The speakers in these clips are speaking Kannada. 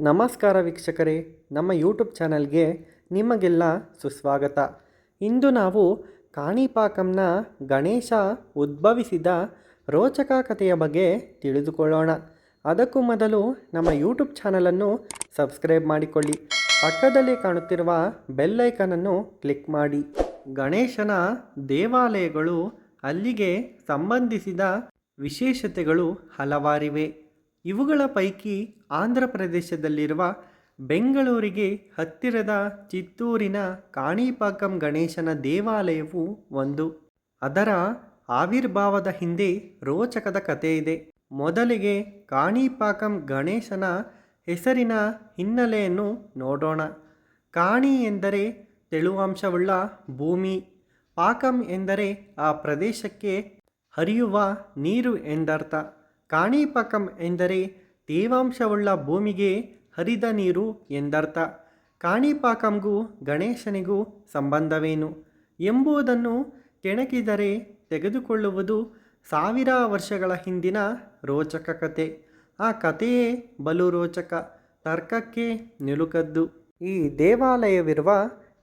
ನಮಸ್ಕಾರ ವೀಕ್ಷಕರೇ, ನಮ್ಮ ಯೂಟ್ಯೂಬ್ ಚಾನಲ್ಗೆ ನಿಮಗೆಲ್ಲ ಸುಸ್ವಾಗತ. ಇಂದು ನಾವು ಕಾಣಿಪಾಕಂನ ಗಣೇಶ ಉದ್ಭವಿಸಿದ ರೋಚಕ ಕಥೆಯ ಬಗ್ಗೆ ತಿಳಿದುಕೊಳ್ಳೋಣ. ಅದಕ್ಕೂ ಮೊದಲು ನಮ್ಮ ಯೂಟ್ಯೂಬ್ ಚಾನಲನ್ನು ಸಬ್ಸ್ಕ್ರೈಬ್ ಮಾಡಿಕೊಳ್ಳಿ. ಪಕ್ಕದಲ್ಲಿ ಕಾಣುತ್ತಿರುವ ಬೆಲ್ಲೈಕನನ್ನು ಕ್ಲಿಕ್ ಮಾಡಿ. ಗಣೇಶನ ದೇವಾಲಯಗಳು ಅಲ್ಲಿಗೆ ಸಂಬಂಧಿಸಿದ ವಿಶೇಷತೆಗಳು ಹಲವಾರಿವೆ. ಇವುಗಳ ಪೈಕಿ ಆಂಧ್ರ ಪ್ರದೇಶದಲ್ಲಿರುವ ಬೆಂಗಳೂರಿಗೆ ಹತ್ತಿರದ ಚಿತ್ತೂರಿನ ಕಾಣಿಪಾಕಂ ಗಣೇಶನ ದೇವಾಲಯವು ಒಂದು. ಅದರ ಆವಿರ್ಭಾವದ ಹಿಂದೆ ರೋಚಕದ ಕಥೆ ಇದೆ. ಮೊದಲಿಗೆ ಕಾಣಿಪಾಕಂ ಗಣೇಶನ ಹೆಸರಿನ ಹಿನ್ನೆಲೆಯನ್ನು ನೋಡೋಣ. ಕಾಣಿ ಎಂದರೆ ತೆಳುವಂಶವುಳ್ಳ ಭೂಮಿ. ಪಾಕಂ ಎಂದರೆ ಆ ಪ್ರದೇಶಕ್ಕೆ ಹರಿಯುವ ನೀರು ಎಂದರ್ಥ. ಕಾಣಿಪಾಕಂ ಎಂದರೆ ತೇವಾಂಶವುಳ್ಳ ಭೂಮಿಗೆ ಹರಿದ ನೀರು ಎಂದರ್ಥ. ಕಾಣಿಪಾಕಂಗೂ ಗಣೇಶನಿಗೂ ಸಂಬಂಧವೇನು? ಎಂಬುದನ್ನು ಕೆಣಕಿದರೆ ತೆಗೆದುಕೊಳ್ಳುವುದು ಸಾವಿರ ವರ್ಷಗಳ ಹಿಂದಿನ ರೋಚಕ ಕತೆ ಆ ಕಥೆಯೇ ಬಲು ರೋಚಕ, ತರ್ಕಕ್ಕೆ ನಿಲುಕದ್ದು. ಈ ದೇವಾಲಯವಿರುವ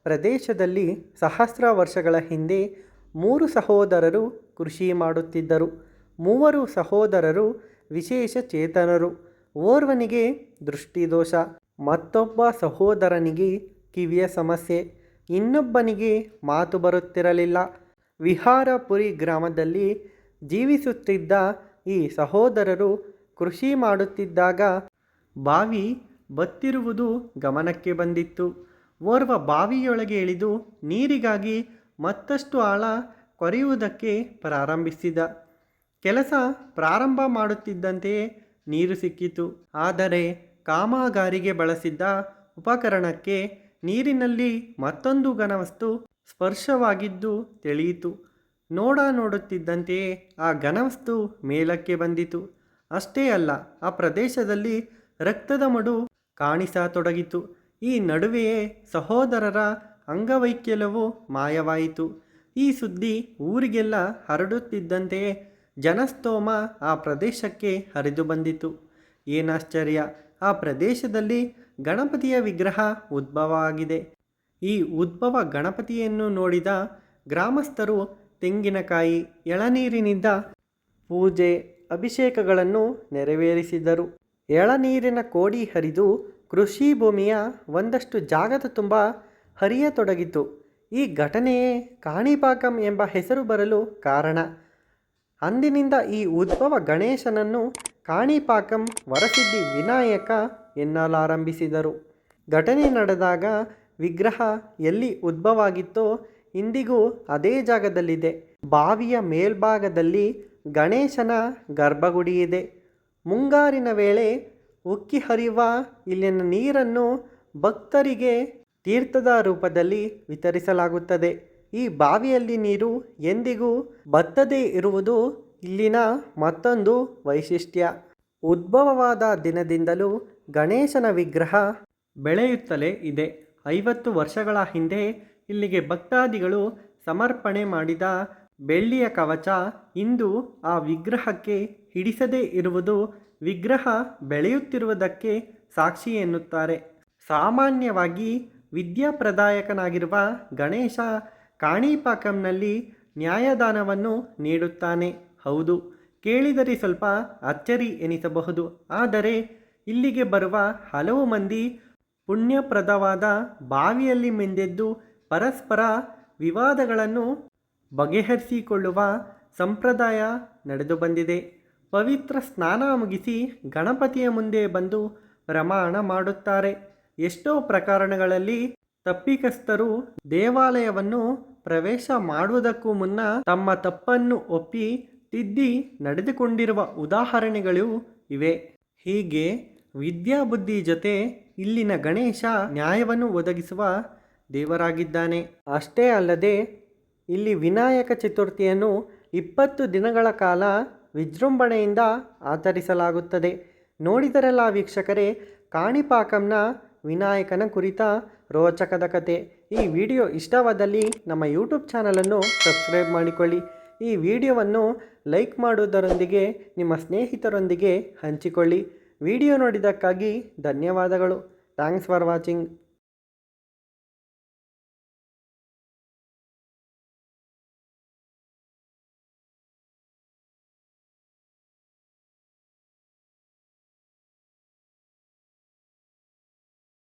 ಪ್ರದೇಶದಲ್ಲಿ ಸಹಸ್ರ ವರ್ಷಗಳ ಹಿಂದೆ ಮೂರು ಸಹೋದರರು ಕೃಷಿ ಮಾಡುತ್ತಿದ್ದರು. ಮೂವರು ಸಹೋದರರು ವಿಶೇಷ ಚೇತನರು. ಓರ್ವನಿಗೆ ದೃಷ್ಟಿದೋಷ, ಮತ್ತೊಬ್ಬ ಸಹೋದರನಿಗೆ ಕಿವಿಯ ಸಮಸ್ಯೆ, ಇನ್ನೊಬ್ಬನಿಗೆ ಮಾತು ಬರುತ್ತಿರಲಿಲ್ಲ. ವಿಹಾರಪುರಿ ಗ್ರಾಮದಲ್ಲಿ ಜೀವಿಸುತ್ತಿದ್ದ ಈ ಸಹೋದರರು ಕೃಷಿ ಮಾಡುತ್ತಿದ್ದಾಗ ಬಾವಿ ಬತ್ತಿರುವುದು ಗಮನಕ್ಕೆ ಬಂದಿತ್ತು. ಓರ್ವ ಬಾವಿಯೊಳಗೆ ಇಳಿದು ನೀರಿಗಾಗಿ ಮತ್ತಷ್ಟು ಆಳ ಕೊರೆಯುವುದಕ್ಕೆ ಪ್ರಾರಂಭಿಸಿದ. ಕೆಲಸ ಪ್ರಾರಂಭ ಮಾಡುತ್ತಿದ್ದಂತೆಯೇ ನೀರು ಸಿಕ್ಕಿತು. ಆದರೆ ಕಾಮಗಾರಿಗೆ ಬಳಸಿದ್ದ ಉಪಕರಣಕ್ಕೆ ನೀರಿನಲ್ಲಿ ಮತ್ತೊಂದು ಘನವಸ್ತು ಸ್ಪರ್ಶವಾಗಿದ್ದು ತಿಳಿಯಿತು. ನೋಡ ನೋಡುತ್ತಿದ್ದಂತೆಯೇ ಆ ಘನವಸ್ತು ಮೇಲಕ್ಕೆ ಬಂದಿತು. ಅಷ್ಟೇ ಅಲ್ಲ, ಆ ಪ್ರದೇಶದಲ್ಲಿ ರಕ್ತದ ಮಡು ಕಾಣಿಸತೊಡಗಿತು. ಈ ನಡುವೆಯೇ ಸಹೋದರರ ಅಂಗವೈಕಲ್ಯವು ಮಾಯವಾಯಿತು. ಈ ಸುದ್ದಿ ಊರಿಗೆಲ್ಲ ಹರಡುತ್ತಿದ್ದಂತೆಯೇ ಜನಸ್ತೋಮ ಆ ಪ್ರದೇಶಕ್ಕೆ ಹರಿದು ಬಂದಿತು. ಏನಾಶ್ಚರ್ಯ, ಆ ಪ್ರದೇಶದಲ್ಲಿ ಗಣಪತಿಯ ವಿಗ್ರಹ ಉದ್ಭವ ಆಗಿದೆ. ಈ ಉದ್ಭವ ಗಣಪತಿಯನ್ನು ನೋಡಿದ ಗ್ರಾಮಸ್ಥರು ತೆಂಗಿನಕಾಯಿ, ಎಳನೀರಿನಿಂದ ಪೂಜೆ, ಅಭಿಷೇಕಗಳನ್ನು ನೆರವೇರಿಸಿದರು. ಎಳನೀರಿನ ಕೋಡಿ ಹರಿದು ಕೃಷಿ ಭೂಮಿಯ ಒಂದಷ್ಟು ಜಾಗದ ತುಂಬ ಹರಿಯತೊಡಗಿತು. ಈ ಘಟನೆಯೇ ಕಾಣಿಪಾಕಂ ಎಂಬ ಹೆಸರು ಬರಲು ಕಾರಣ. ಅಂದಿನಿಂದ ಈ ಉದ್ಭವ ಗಣೇಶನನ್ನು ಕಾಣಿಪಾಕಂ ವರಸಿದ್ಧಿ ವಿನಾಯಕ ಎನ್ನಲಾರಂಭಿಸಿದರು. ಘಟನೆ ನಡೆದಾಗ ವಿಗ್ರಹ ಎಲ್ಲಿ ಉದ್ಭವಾಗಿತ್ತೋ ಇಂದಿಗೂ ಅದೇ ಜಾಗದಲ್ಲಿದೆ. ಬಾವಿಯ ಮೇಲ್ಭಾಗದಲ್ಲಿ ಗಣೇಶನ ಗರ್ಭಗುಡಿ ಇದೆ ಮುಂಗಾರಿನ ವೇಳೆ ಉಕ್ಕಿ ಹರಿಯುವ ಇಲ್ಲಿನ ನೀರನ್ನು ಭಕ್ತರಿಗೆ ತೀರ್ಥದ ರೂಪದಲ್ಲಿ ವಿತರಿಸಲಾಗುತ್ತದೆ. ಈ ಬಾವಿಯಲ್ಲಿ ನೀರು ಎಂದಿಗೂ ಬತ್ತದೇ ಇರುವುದು ಇಲ್ಲಿನ ಮತ್ತೊಂದು ವೈಶಿಷ್ಟ್ಯ. ಉದ್ಭವವಾದ ದಿನದಿಂದಲೂ ಗಣೇಶನ ವಿಗ್ರಹ ಬೆಳೆಯುತ್ತಲೇ ಇದೆ. ಐವತ್ತು ವರ್ಷಗಳ ಹಿಂದೆ ಇಲ್ಲಿಗೆ ಭಕ್ತಾದಿಗಳು ಸಮರ್ಪಣೆ ಮಾಡಿದ ಬೆಳ್ಳಿಯ ಕವಚ ಇಂದು ಆ ವಿಗ್ರಹಕ್ಕೆ ಹಿಡಿಸದೇ ಇರುವುದು ವಿಗ್ರಹ ಬೆಳೆಯುತ್ತಿರುವುದಕ್ಕೆ ಸಾಕ್ಷಿ ಎನ್ನುತ್ತಾರೆ. ಸಾಮಾನ್ಯವಾಗಿ ವಿದ್ಯಾಪ್ರದಾಯಕನಾಗಿರುವ ಗಣೇಶ ಕಾಣಿಪಾಕಂನಲ್ಲಿ ನ್ಯಾಯದಾನವನ್ನು ನೀಡುತ್ತಾನೆ. ಹೌದು, ಕೇಳಿದರೆ ಸ್ವಲ್ಪ ಅಚ್ಚರಿ ಎನಿಸಬಹುದು. ಆದರೆ ಇಲ್ಲಿಗೆ ಬರುವ ಹಲವು ಮಂದಿ ಪುಣ್ಯಪ್ರದವಾದ ಬಾವಿಯಲ್ಲಿ ಮಿಂದೆದ್ದು ಪರಸ್ಪರ ವಿವಾದಗಳನ್ನು ಬಗೆಹರಿಸಿಕೊಳ್ಳುವ ಸಂಪ್ರದಾಯ ನಡೆದು ಬಂದಿದೆ. ಪವಿತ್ರ ಸ್ನಾನ ಮುಗಿಸಿ ಗಣಪತಿಯ ಮುಂದೆ ಬಂದು ಪ್ರಮಾಣ ಮಾಡುತ್ತಾರೆ. ಎಷ್ಟೋ ಪ್ರಕರಣಗಳಲ್ಲಿ ತಪ್ಪಿಕಸ್ಥರು ದೇವಾಲಯವನ್ನು ಪ್ರವೇಶ ಮಾಡುವುದಕ್ಕೂ ಮುನ್ನ ತಮ್ಮ ತಪ್ಪನ್ನು ಒಪ್ಪಿ ತಿದ್ದಿ ನಡೆದುಕೊಂಡಿರುವ ಉದಾಹರಣೆಗಳು ಇವೆ. ಹೀಗೆ ವಿದ್ಯಾಬುದ್ಧಿ ಜೊತೆ ಇಲ್ಲಿನ ಗಣೇಶ ನ್ಯಾಯವನ್ನು ಒದಗಿಸುವ ದೇವರಾಗಿದ್ದಾನೆ. ಅಷ್ಟೇ ಅಲ್ಲದೆ ಇಲ್ಲಿ ವಿನಾಯಕ ಚತುರ್ಥಿಯನ್ನು ಇಪ್ಪತ್ತು ದಿನಗಳ ಕಾಲ ವಿಜೃಂಭಣೆಯಿಂದ ಆಚರಿಸಲಾಗುತ್ತದೆ. ನೋಡಿದರೆಲ್ಲ ವೀಕ್ಷಕರೇ, ಕಾಣಿಪಾಕಂನ ವಿನಾಯಕನ ಕುರಿತ ರೋಚಕದ ಕತೆ. ಈ ವಿಡಿಯೋ ಇಷ್ಟವಾದಲ್ಲಿ ನಮ್ಮ ಯೂಟ್ಯೂಬ್ ಚಾನಲನ್ನು ಸಬ್ಸ್ಕ್ರೈಬ್ ಮಾಡಿಕೊಳ್ಳಿ. ಈ ವಿಡಿಯೋವನ್ನು ಲೈಕ್ ಮಾಡುವುದರೊಂದಿಗೆ ನಿಮ್ಮ ಸ್ನೇಹಿತರೊಂದಿಗೆ ಹಂಚಿಕೊಳ್ಳಿ. ವಿಡಿಯೋ ನೋಡಿದ್ದಕ್ಕಾಗಿ ಧನ್ಯವಾದಗಳು. Thanks for watching.